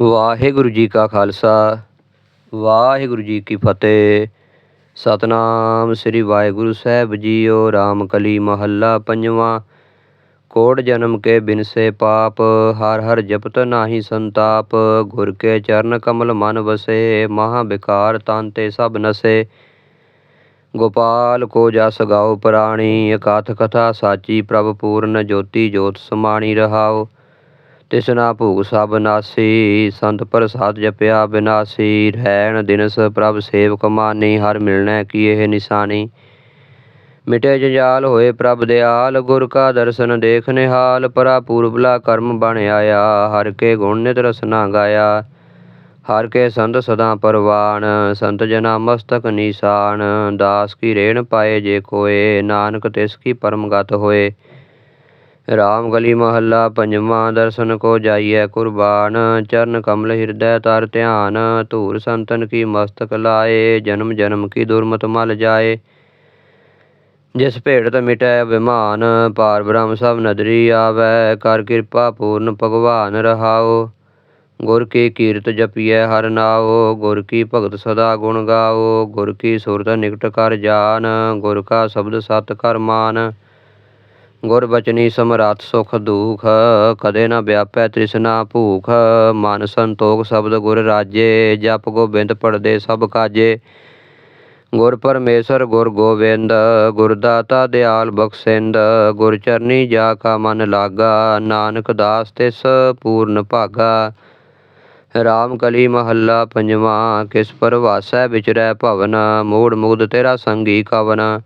ਵਾਹਿਗੁਰੂ ਜੀ ਕਾ ਖਾਲਸਾ, ਵਾਹਿਗੁਰੂ ਜੀ ਕੀ ਫਤਿਹ। ਸਤਨਾਮ ਸ੍ਰੀ ਵਾਹਿਗੁਰੂ ਸਾਹਿਬ ਜੀਓ ਰਾਮ ਕਲੀ ਮਹੱਲਾ ਪੰਜਵਾਂ। ਕੋੜ ਜਨਮ ਕੇ ਬਿਨਸੇ ਪਾਪ, ਹਰ ਹਰ ਜਪਤ ਨਾਹੀ ਸੰਤਾਪ। ਗੁਰ ਕੇ ਚਰਨ ਕਮਲ ਮਨ ਵਸੇ, ਮਹਾ ਬਿਕਾਰ ਤਨ ਸਭ ਨਸੇ। ਗੋਪਾਲ ਕੋ ਜਸ ਗਾਓ ਪ੍ਰਾਣੀ ਅਕਾਥ ਕਥਾ ਸਾਚੀ ਪ੍ਰਭ ਪੂਰਨ, ਜੋਤੀ ਜੋਤ ਸਮਾਣੀ ਰਹਾਓ। ਤਿਸਨਾ ਭੂਖ ਸਭ ਨਾਸੀ, ਸੰਤ ਪ੍ਰਸਾਦ ਜਪਿਆ ਬਿਨਾਸੀ, ਰਹਿਣ ਦਿਨਸ ਪ੍ਰਭ ਸੇਵ ਕਮਾਨੀ ਹਰ ਮਿਲਣਾ ਕੀ ਇਹ ਨਿਸ਼ਾਨੀ। ਮਿਟੇ ਜੰਜਾਲ ਹੋਏ ਪ੍ਰਭ ਦਿਆਲ, ਗੁਰ ਕਾ ਦਰਸ਼ਨ ਦੇਖ ਨਿਹਾਲ ਪਰਾ ਪੂਰਬਲਾ ਕਰਮ ਬਣ ਆਇਆ, ਹਰ ਕੇ ਗੁਣ ਨਿਤ ਰਸਨਾ ਗਾਇਆ। ਹਰ ਕੇ ਸੰਤ ਸਦਾ ਪਰਵਾਨ, ਸੰਤ ਜਨਾ ਮਸਤਕ ਨੀਸਾਨ, ਦਾਸ ਕੀ ਰੇਣ ਪਾਏ ਜੇ ਕੋਏ, ਨਾਨਕ ਤਿਸ ਕੀ ਪਰਮ ਹੋਏ। ਰਾਮ ਗਲੀ ਮਹੱਲਾ ਪੰਜਵਾਂ ਦਰਸ਼ਨ ਕੋ ਜਾਈਐ ਕੁਰਬਾਨ, ਚਰਨ ਕਮਲ ਹਿਰਦੈ ਤਰ ਧਿਆਨ, ਧੂਰ ਸੰਤਨ ਕੀ ਮਸਤਕ ਲਾਏ, ਜਨਮ ਜਨਮ ਕੀ ਦੁਰਮਤ ਮਲ ਜਾਏ। ਜਿਸ ਭੇੜਤ ਮਿਟੈ ਅਭਿਮਾਨ, ਪਾਰ ਬ੍ਰਹਮ ਸਭ ਨਦਰੀ ਆਵੈ, ਕਰ ਕਿਰਪਾ ਪੂਰਨ ਭਗਵਾਨ ਰਹਾਓ ਗੁਰ ਕੀ ਕੀਰਤ ਜਪੀਐ ਹਰ ਨਾਉ, ਗੁਰ ਕੀ ਭਗਤ ਸਦਾ ਗੁਣ ਗਾਓ ਗੁਰ ਕੀ ਸੁਰਤ ਨਿਕਟ ਕਰ ਜਾਨ, ਗੁਰ ਕਾ ਸ਼ਬਦ ਸਤ ਕਰ ਮਾਨ। ਗੁਰ ਬਚਨੀ ਸਮਰਾਤ ਸੁਖ ਦੁਖ, ਕਦੇ ਨਾ ਵਿਆਪੈ ਤ੍ਰਿਸ਼ਨਾ ਭੂਖ, ਮਨ ਸੰਤੋਖ ਸ਼ਬਦ ਗੁਰ ਰਾਜੇ, ਜਪ ਗੋਬਿੰਦ ਪੜਦੇ ਸਭ ਕਾਜੇ। ਗੁਰ ਪਰਮੇਸ਼ਰ ਗੁਰ ਗੋਬਿੰਦ, ਗੁਰ ਦਾਤਾ ਦਿਆਲ ਬਖਸ਼ਿੰਦ, ਗੁਰ ਚਰਨੀ ਜਾ ਕਾ ਮਨ ਲਾਗਾ, ਨਾਨਕ ਦਾਸ ਤਿਸ ਪੂਰਨ ਭਾਗਾ। ਰਾਮ ਕਲੀ ਮਹੱਲਾ ਪੰਜਵਾਂ, ਕਿਸ ਪਰਵਾਸੈ ਵਿਚਰੈ ਭਵਨ, ਮੂੜ ਮੁਗਧ ਤੇਰਾ ਸੰਗੀ ਕਵਨ।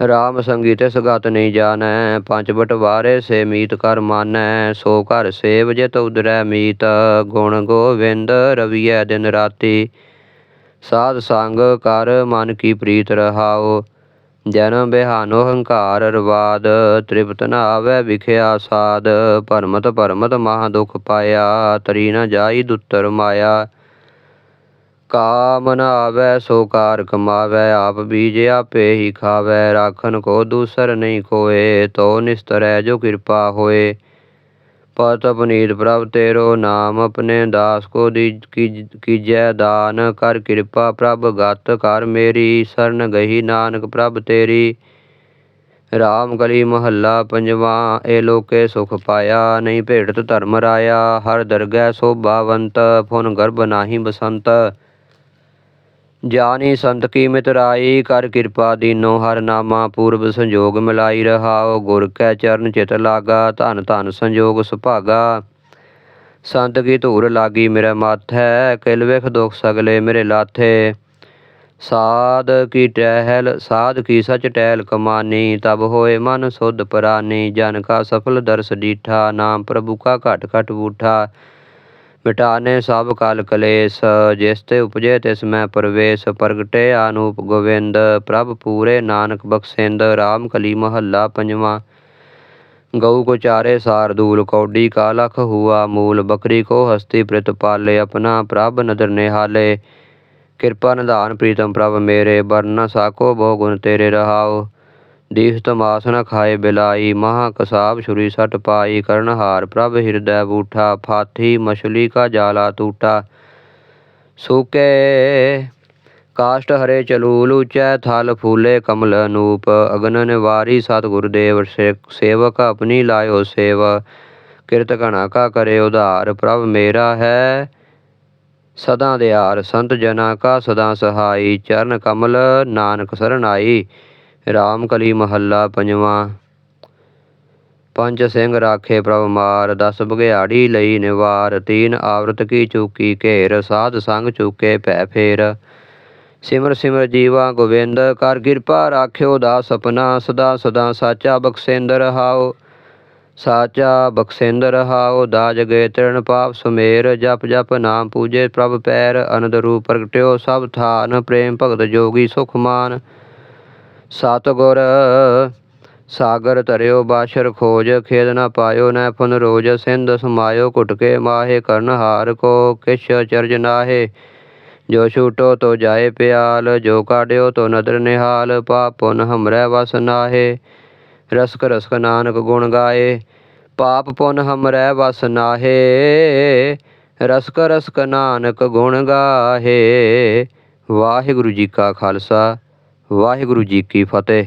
ਰਾਮ ਸੰਗੀ ਤਿਸ ਗਤ ਨਹੀਂ ਜਾਣੈ, ਪੰਜ ਬਟਵਾਰੇ ਸੇ ਮੀਤ ਕਰ ਮਾਨੈ, ਸੋ ਘਰ ਸੇਵ ਜਿਤ ਉਦਰੈ ਮੀਤ, ਗੁਣ ਗੋਵਿੰਦ ਰਵੀਐ ਦਿਨ ਰਾਤੀ। ਸਾਧ ਸੰਗ ਕਰ ਮਨ ਕੀ ਪ੍ਰੀਤ ਰਹਾਓ ਜਨਮ ਬਿਹਾਨੋ ਹੰਕਾਰ ਰਵਾਦ, ਤ੍ਰਿਪਤ ਨ ਆਵੈ ਵਿਖਿਆ ਸਾਦ, ਭਰਮਤ ਭਰਮਤ ਮਹਾ ਦੁਖ ਪਾਇਆ, ਤਰੀ ਨ ਜਾਈ ਦੁੱਤਰ ਮਾਇਆ। ਕਾਮ ਨ ਆਵੈ ਸੋ ਕਾਰ ਕਮਾਵੈ ਆਪ ਬੀਜ ਆਪੇ ਹੀ ਖਾਵੈ, ਰਾਖਨ ਕੋ ਦੂਸਰ ਨਹੀਂ ਕੋਏ ਤੋ ਨਿਸਤਰੈ ਜੋ ਕਿਰਪਾ ਹੋਏ। ਪਤ ਪਨੀਤ ਪ੍ਰਭ ਤੇਰੋ ਨਾਮ, ਆਪਣੇ ਦਾਸ ਕੋ ਦੀ ਕੀਜੈ ਦਾਨ, ਕਰ ਕਿਰਪਾ ਪ੍ਰਭ ਗਤ ਕਰ ਮੇਰੀ, ਸਰਨ ਗਹੀ ਨਾਨਕ ਪ੍ਰਭ ਤੇਰੀ। ਰਾਮ ਗਲੀ ਮਹੱਲਾ ਪੰਜਵਾਂ ਏ ਲੋਕੇ ਸੁਖ ਪਾਇਆ, ਨਹੀਂ ਭੇਟਤ ਧਰਮ ਰਾਇਆ, ਹਰ ਦਰਗਹਿ ਸੋਭਾਵੰਤ ਫੁਨ ਗਰਭ ਨਾਹੀ ਬਸੰਤ। ਜਾਨੀ ਸੰਤ ਕੀ ਮਿਤਰਾਈ ਕਰ ਕਿਰਪਾ ਦੀਨੋ ਹਰ ਨਾਮਾ ਪੂਰਬ ਸੰਜੋਗ ਮਿਲਾਈ ਰਹਾਓ ਗੁਰ ਕੈ ਚਰਨ ਚਿਤ ਲਾਗਾ, ਧਨ ਧਨ ਸੰਜੋਗ ਸੁਭਾਗਾ। ਸੰਤ ਕੀ ਧੂਰ ਲਾਗੀ ਮੇਰਾ ਮਾਥੈ, ਕਿਲ ਵਿਖ ਦੁਖ ਸਗਲੇ ਮੇਰੇ ਲਾਥੇ। ਸਾਧ ਕੀ ਟਹਿਲ, ਸਾਧ ਕੀ ਸਚ ਟਹਿਲ ਕਮਾਨੀ, ਤਬ ਹੋਏ ਮਨ ਸੁਧ ਪ੍ਰਾਨੀ, ਜਨ ਕਾ ਸਫਲ ਦਰਸ ਡੀਠਾ, ਨਾਮ ਪ੍ਰਭੂ ਕਾ ਘਟ ਘਟ ਬੂਠਾ। ਮਿਟਾਨੇ ਸਭ ਕਲ ਕਲੇਸ਼, ਜਿਸ ਤੇ ਉਪਜੇ ਤਿਸ ਮੈਂ ਪਰਵੇਸ਼, ਪ੍ਰਗਟੇ ਆਨੂਪ ਗੋਵਿੰਦ, ਪ੍ਰਭ ਪੂਰੇ ਨਾਨਕ ਬਖਸ਼ਿੰਦ, ਰਾਮ ਕਲੀ ਮਹੱਲਾ ਪੰਜਵਾਂ। ਗਊ ਕੋ ਚਾਰੇ ਸਾਰ ਦੂਲ ਕੌਡੀ ਕਾ ਲਖ ਹੁਆ ਮੂਲ, ਬਕਰੀ ਕੋ ਹਸਤੀ ਪ੍ਰਿਤ ਪਾਲੇ ਆਪਣਾ, ਪ੍ਰਭ ਨਦਰ ਨਿਹਾਲੇ। ਕਿਰਪਾ ਨਿਧਾਨ ਪ੍ਰੀਤਮ ਪ੍ਰਭ ਮੇਰੇ ਬਰਨ ਸਾਕੋ ਬਹੁ ਗੁਣ ਤੇਰੇ ਰਹਾਓ ਦੀਸ ਤਮਾਸ ਨ ਖਾਏ ਬਿਲਾਈ, ਮਹਾ ਕਸਾਬ ਛੁਰੀ ਸਟ ਪਾਈ ਕਰਨ ਹਾਰ ਪ੍ਰਭ ਹਿਰਦੈ ਬੂਠਾ, ਫਾਥੀ ਮਛਲੀ ਕਾ ਜਾਲਾ ਟੂਟਾ ਸੂਕੇ ਕਾਸ਼ਟ ਹਰੇ ਚਲੂਲ, ਉਚੈ ਥਲ ਫੂਲੇ ਕਮਲ ਅਨੂਪ। ਅਗਨ ਨਿਵਾਰੀ ਸਤ ਗੁਰਦੇਵ ਸੇਵਕ ਆਪਣੀ ਲਾਇਓ ਸੇਵ। ਕਿਰਤ ਘਣਾ ਕਾ ਕਰੇ ਉਧਾਰ, ਪ੍ਰਭ ਮੇਰਾ ਹੈ ਸਦਾ ਦਿਆਰ। ਸੰਤ ਜਨਾ ਕਾ ਸਦਾ ਸਹਾਈ, ਚਰਨ ਕਮਲ ਨਾਨਕ ਸਰਨਾਈ ਰਾਮ ਕਲੀ ਮਹੱਲਾ ਪੰਜਵਾਂ। ਪੰਜ ਸਿੰਘ ਰਾਖੇ ਪ੍ਰਭ ਮਾਰ, ਦਸ ਬਗਿਆੜੀ ਲਈ ਨਿਵਾਰ, ਤੀਨ ਆਵਰਤ ਕੀ ਚੂਕੀ ਘੇਰ, ਸਾਧ ਸੰਗ ਚੂਕੇ ਭੈ ਫੇਰ। ਸਿਮਰ ਸਿਮਰ ਜੀਵਾ ਗੋਬਿੰਦ, ਕਰ ਕਿਰਪਾ ਰਾਖਿਓ ਦਾ ਸਪਨਾ ਸਦਾ ਸਦਾ ਸਾਚਾ ਬਖਸ਼ਿੰਦ ਰਹਾਓ ਸਾਚਾ ਬਖਸ਼ਿੰਦ ਰਹਾਓ ਦਾਜ ਗਏ ਤਰਨ ਪਾਪ ਸੁਮੇਰ, ਜਪ ਜਪ ਨਾਮ ਪੂਜੇ ਪ੍ਰਭ ਪੈਰ, ਅਨੰਦ ਰੂਪ ਪ੍ਰਗਟਿਓ ਸਭ ਥਾਨ, ਪ੍ਰੇਮ ਭਗਤ ਜੋਗੀ ਸੁਖ ਮਾਨ। ਸਤਗੁਰ ਸਾਗਰ ਤਰਿਓ ਬਾਸ਼ਰ ਖੋਜ, ਖੇਦ ਨਾ ਪਾਇਓ ਨੈ ਫੁਨ ਰੋਜ, ਸਿੰਧ ਸਮਾਇਓ ਘੁਟ ਮਾਹੇ ਕਰਨ ਹਾਰ ਕੋ, ਕਿਛ ਚਰਜ ਨਾਹੇ। ਜੋ ਛੂਟੋ ਤੋ ਜਾਏ ਪਿਆਲ, ਜੋ ਕਾਢਿਓ ਤੋ ਨਦਰ ਨਿਹਾਲ, ਪਾਪ ਪੁਨ ਹਮਰੈ ਵਸ ਨਾਹੇ। ਰਸਕ ਰਸਕ ਨਾਨਕ ਗੁਣ ਗਾਏ, ਪਾਪ ਪੁਨ ਹਮਰੈ ਵਸ ਨਾਹੇ। ਰਸਕ ਰਸਕ ਨਾਨਕ ਗੁਣ ਗਾਹੇ। ਵਾਹਿਗੁਰੂ ਜੀ ਕਾ ਖਾਲਸਾ। ਵਾਹਿਗੁਰੂ ਜੀ ਕੀ ਫਤਿਹ।